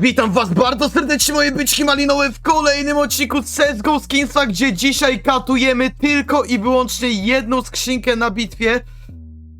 Witam was bardzo serdecznie moje byczki malinowe w kolejnym odcinku CSGO Skinsa, gdzie dzisiaj katujemy tylko i wyłącznie jedną skrzynkę na bitwie.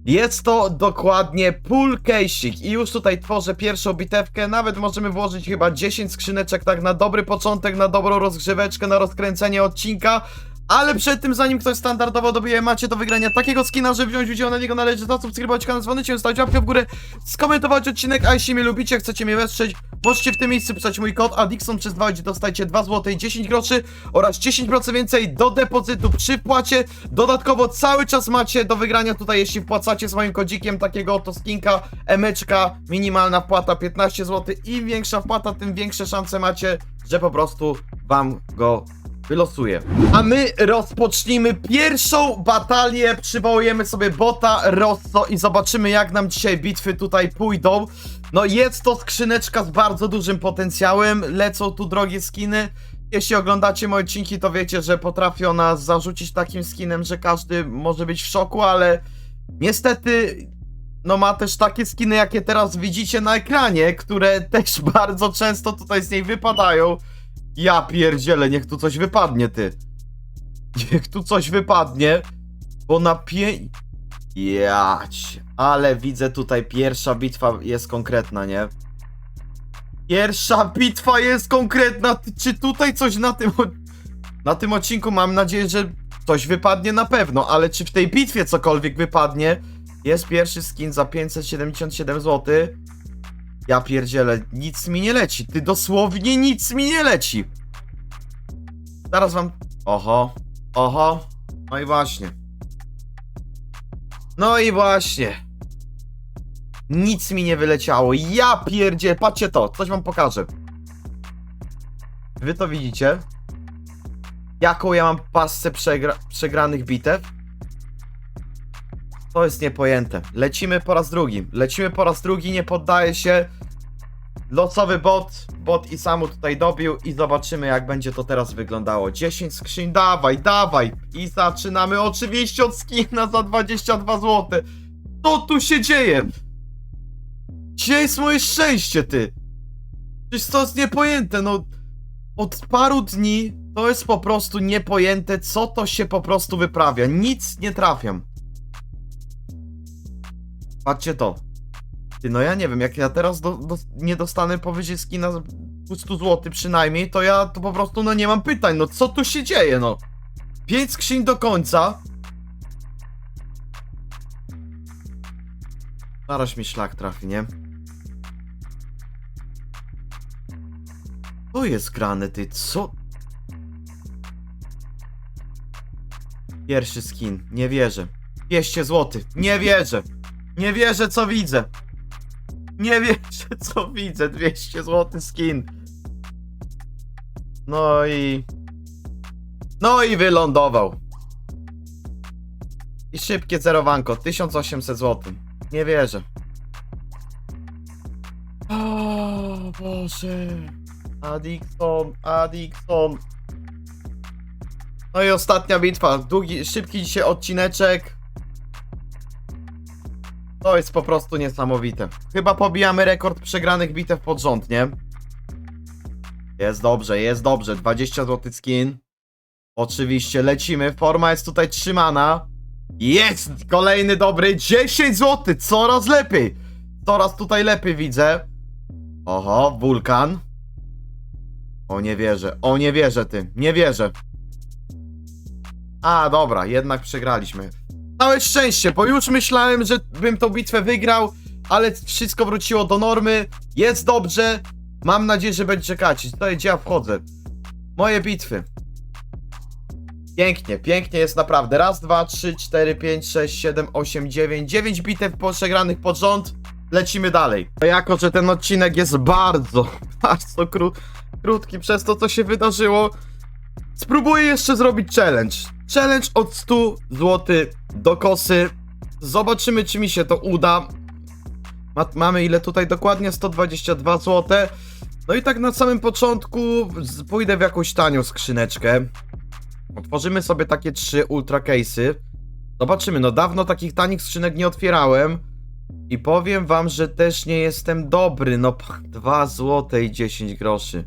Jest to dokładnie pull casing i już tutaj tworzę pierwszą bitewkę, nawet możemy włożyć chyba 10 skrzyneczek tak na dobry początek, na dobrą rozgrzeweczkę, na rozkręcenie odcinka. Ale przed tym, zanim ktoś standardowo dobije, macie do wygrania takiego skina, że wziąć udział na niego należy zasubskrybować kanał, dzwonić, zostawić łapkę w górę, skomentować odcinek, a jeśli mnie lubicie, chcecie mnie wesprzeć, możecie w tym miejscu pisać mój kod Adixon przez 2, gdzie dostajecie 2 zł i 10 groszy oraz 10% więcej do depozytu przy wpłacie. Dodatkowo cały czas macie do wygrania tutaj, jeśli wpłacacie z moim kodzikiem takiego oto skinka, emeczka, minimalna wpłata 15 zł. Im większa wpłata, tym większe szanse macie, że po prostu wam go wylosuję. A my rozpocznijmy pierwszą batalię. Przywołujemy sobie bota Rosso i zobaczymy jak nam dzisiaj bitwy tutaj pójdą. No jest to skrzyneczka z bardzo dużym potencjałem. Lecą tu drogie skiny. Jeśli oglądacie moje odcinki, to wiecie, że potrafią nas zarzucić takim skinem, że każdy może być w szoku, ale niestety no ma też takie skiny, jakie teraz widzicie na ekranie, które też bardzo często tutaj z niej wypadają. Ja pierdzielę, niech tu coś wypadnie, ty. Niech tu coś wypadnie, bo na pie... Jać. Ale widzę tutaj pierwsza bitwa jest konkretna, nie? Pierwsza bitwa jest konkretna. Ty- Czy tutaj coś na tym... Na tym odcinku mam nadzieję, że coś wypadnie na pewno, ale czy w tej bitwie cokolwiek wypadnie? Jest pierwszy skin za 577 zł. Ja pierdzielę, nic mi nie leci. Ty dosłownie nic mi nie leci. Zaraz wam. Oho, oho. No i właśnie. No i właśnie. Nic mi nie wyleciało. Ja pierdzie, patrzcie to, coś wam pokażę. Wy to widzicie? Jaką ja mam pasce przegra przegranych bitew? To jest niepojęte. Lecimy po raz drugi. Lecimy po raz drugi, nie poddaję się. Losowy bot, bot i samu tutaj dobił i zobaczymy jak będzie to teraz wyglądało. 10 skrzyń, dawaj, dawaj. I zaczynamy oczywiście od skina za 22 zł. Co tu się dzieje? Gdzie jest moje szczęście, ty? Przecież to jest niepojęte, no. Od paru dni to jest po prostu niepojęte, co to się po prostu wyprawia. Nic nie trafiam. Patrzcie to. Ty, no ja nie wiem, jak ja teraz do, do, nie dostanę powyżej skina 200 zł przynajmniej, to ja to po prostu no nie mam pytań, no co tu się dzieje, no? 5 skrzyń do końca. Zaraz mi szlak trafi, nie? To jest grane, ty, co? Pierwszy skin, nie wierzę. 200 zł, nie wierzę. Nie wierzę, co widzę. Nie wierzę, co widzę. 200 zł skin. No i... No i wylądował. I szybkie zerowanko. 1800 zł. Nie wierzę. O Boże. Addiction, Addiction. No i ostatnia bitwa. Długi, szybki dzisiaj odcineczek. To jest po prostu niesamowite. Chyba pobijamy rekord przegranych bitew pod rząd, nie? Jest dobrze, jest dobrze. 20 zł skin. Oczywiście lecimy. Forma jest tutaj trzymana. Jest! Kolejny dobry. 10 zł. Coraz lepiej. Coraz tutaj lepiej widzę. Oho, wulkan. O nie wierzę. O nie wierzę ty. Nie wierzę. A, dobra, jednak przegraliśmy. Całe szczęście, bo już myślałem, że bym tą bitwę wygrał, ale wszystko wróciło do normy. Jest dobrze. Mam nadzieję, że będzie czekać. Tutaj gdzie ja wchodzę. Moje bitwy. Pięknie, pięknie jest naprawdę. Raz, dwa, trzy, cztery, pięć, sześć, siedem, osiem, dziewięć. Dziewięć bitew przegranych pod rząd. Lecimy dalej. Jako, że ten odcinek jest bardzo, bardzo kró krótki przez to, co się wydarzyło, Spróbuję jeszcze zrobić challenge. Challenge od 100 zł do kosy. Zobaczymy, czy mi się to uda. Ma mamy ile tutaj dokładnie? 122 zł. No i tak na samym początku pójdę w jakąś tanią skrzyneczkę. Otworzymy sobie takie trzy ultra case'y. Zobaczymy, no dawno takich tanich skrzynek nie otwierałem. I powiem wam, że też nie jestem dobry. No, 2 złote i 10 groszy.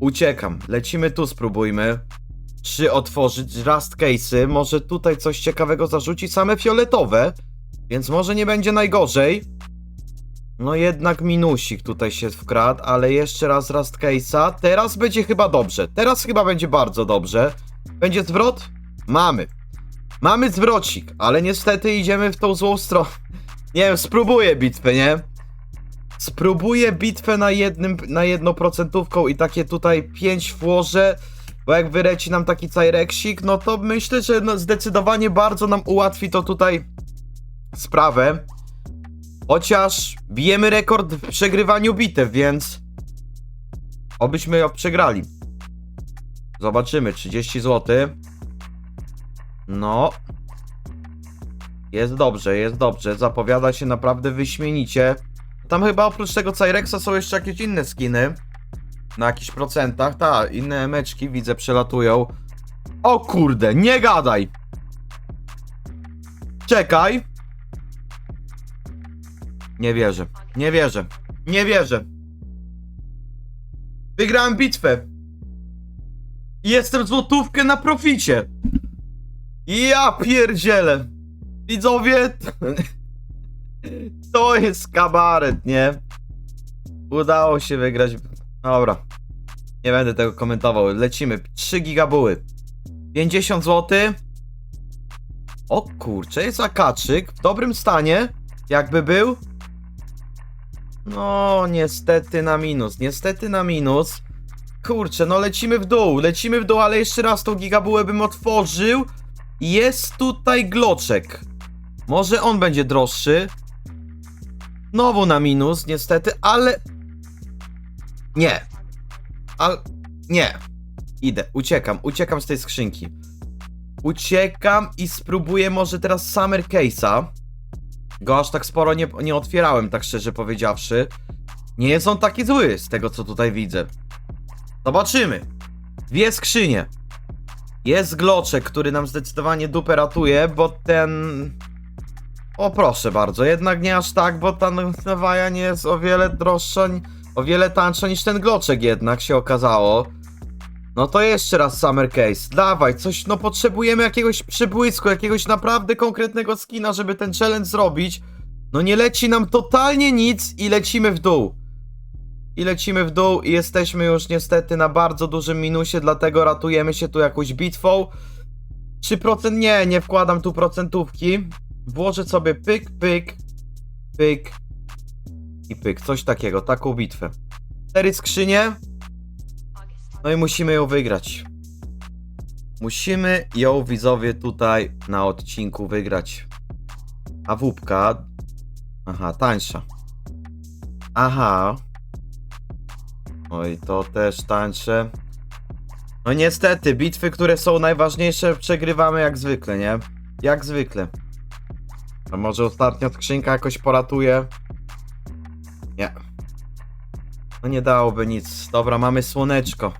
Uciekam. Lecimy tu, spróbujmy. Trzy otworzyć, rust case'y. Może tutaj coś ciekawego zarzucić. Same fioletowe. Więc może nie będzie najgorzej. No jednak minusik tutaj się wkradł, ale jeszcze raz rust case'a. Teraz będzie chyba dobrze. Teraz chyba będzie bardzo dobrze. Będzie zwrot? Mamy. Mamy zwrocik, ale niestety idziemy w tą złą stronę. Nie wiem, spróbuję bitwę, nie? Spróbuję bitwę na jednym, na jedną procentówką i takie tutaj 5 włożę, bo jak wyleci nam taki cajreksik, no to myślę, że no zdecydowanie bardzo nam ułatwi to tutaj sprawę. Chociaż bijemy rekord w przegrywaniu bitew, więc obyśmy ją przegrali. Zobaczymy, 30 zł. No. Jest dobrze, jest dobrze. Zapowiada się naprawdę wyśmienicie. Tam chyba oprócz tego Cyrexa są jeszcze jakieś inne skiny. Na jakichś procentach. Ta, inne meczki widzę przelatują. O kurde, nie gadaj! Czekaj. Nie wierzę, nie wierzę, nie wierzę. Wygrałem bitwę. Jestem złotówkę na proficie. Ja pierdzielę. Widzowie, to jest kabaret, nie? Udało się wygrać. Dobra. Nie będę tego komentował. Lecimy. 3 gigabuły. 50 zł. O kurczę, jest akaczyk. W dobrym stanie. Jakby był. No, niestety na minus. Niestety na minus. Kurczę, no lecimy w dół. Lecimy w dół, ale jeszcze raz tą gigabułę bym otworzył. Jest tutaj gloczek. Może on będzie droższy. Znowu na minus, niestety, ale. Nie. Al. Nie. Idę, uciekam, uciekam z tej skrzynki. Uciekam i spróbuję może teraz Summer Case'a. Go aż tak sporo nie, nie otwierałem, tak szczerze powiedziawszy. Nie jest on taki zły z tego, co tutaj widzę. Zobaczymy. Dwie skrzynie. Jest gloczek, który nam zdecydowanie dupę ratuje, bo ten... O proszę bardzo, jednak nie aż tak, bo ta nawaja nie jest o wiele droższa, o wiele tańsza niż ten gloczek jednak się okazało. No to jeszcze raz Summer Case, dawaj, coś, no potrzebujemy jakiegoś przybłysku, jakiegoś naprawdę konkretnego skina, żeby ten challenge zrobić. No nie leci nam totalnie nic i lecimy w dół. I lecimy w dół i jesteśmy już niestety na bardzo dużym minusie, dlatego ratujemy się tu jakąś bitwą. 3% nie, nie wkładam tu procentówki. Włożę sobie pyk, pyk, pyk i pyk, coś takiego, taką bitwę. Cztery skrzynie. No i musimy ją wygrać. Musimy ją widzowie tutaj na odcinku wygrać. A wupka. Aha, tańsza. Aha. Oj, to też tańsze. No niestety, bitwy, które są najważniejsze, przegrywamy jak zwykle, nie? Jak zwykle. A może ostatnia skrzynka jakoś poratuje? Nie. No nie dałoby nic. Dobra, mamy słoneczko.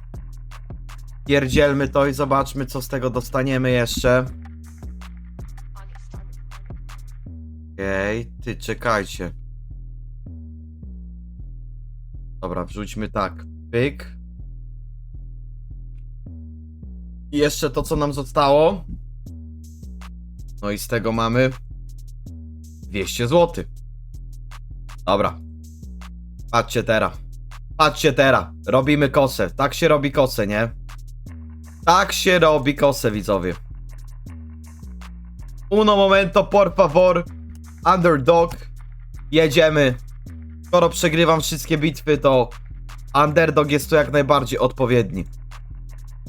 Pierdzielmy to i zobaczmy, co z tego dostaniemy jeszcze. Okej, ty czekajcie. Dobra, wrzućmy tak. Pyk. I jeszcze to, co nam zostało. No i z tego mamy 200 zł. Dobra. Patrzcie teraz. Patrzcie teraz. Robimy kosę. Tak się robi kosę, nie? Tak się robi kosę, widzowie. Uno momento, por favor. Underdog. Jedziemy. Skoro przegrywam wszystkie bitwy, to underdog jest tu jak najbardziej odpowiedni.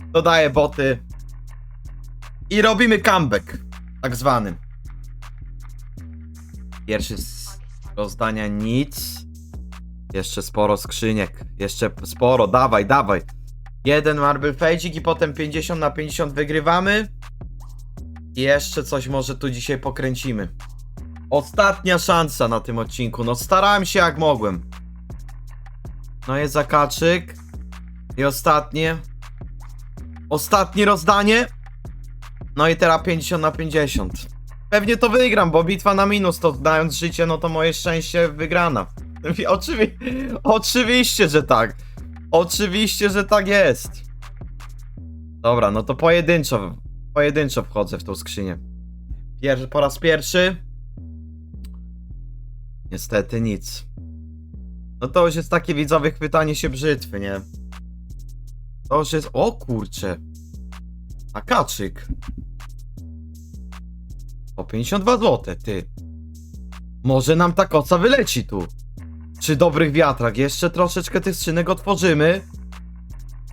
Dodaję boty. I robimy comeback. Tak zwany. Pierwszy z rozdania nic. Jeszcze sporo skrzyniek. Jeszcze sporo. Dawaj, dawaj. Jeden marble fejcik i potem 50 na 50 wygrywamy. I jeszcze coś może tu dzisiaj pokręcimy. Ostatnia szansa na tym odcinku. No starałem się jak mogłem. No jest zakaczyk. I ostatnie. Ostatnie rozdanie. No i teraz 50 na 50. pewnie to wygram, bo bitwa na minus, to dając życie, no to moje szczęście wygrana. Oczywi oczywiście, że tak. Oczywiście, że tak jest. Dobra, no to pojedynczo, pojedynczo wchodzę w tą skrzynię. Pier po raz pierwszy. Niestety nic. No to już jest takie widzowie chwytanie się brzytwy, nie? To już jest... O kurcze. A kaczyk. O 52 zł, ty. Może nam ta koca wyleci tu. Przy dobrych wiatrach. Jeszcze troszeczkę tych skrzynek otworzymy.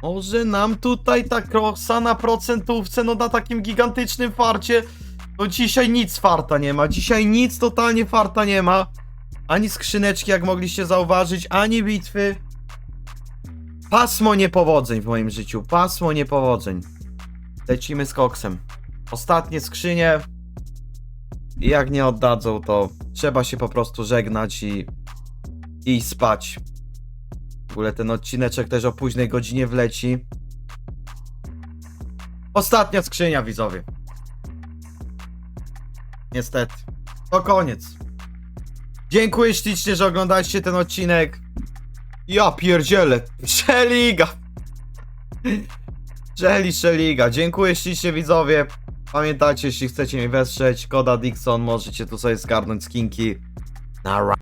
Może nam tutaj ta kosa na procentówce, no na takim gigantycznym farcie. No dzisiaj nic farta nie ma. Dzisiaj nic totalnie farta nie ma. Ani skrzyneczki, jak mogliście zauważyć, ani bitwy. Pasmo niepowodzeń w moim życiu. Pasmo niepowodzeń. Lecimy z koksem. Ostatnie skrzynie. Jak nie oddadzą, to trzeba się po prostu żegnać i i spać. W ogóle ten odcineczek też o późnej godzinie wleci. Ostatnia skrzynia, widzowie. Niestety. To koniec. Dziękuję ślicznie, że oglądaliście ten odcinek. Ja pierdzielę. Szeliga. Szeli, szeliga. Dziękuję ślicznie, widzowie. Pamiętajcie, jeśli chcecie mnie wesprzeć, koda Dixon, możecie tu sobie zgarnąć skinki. Na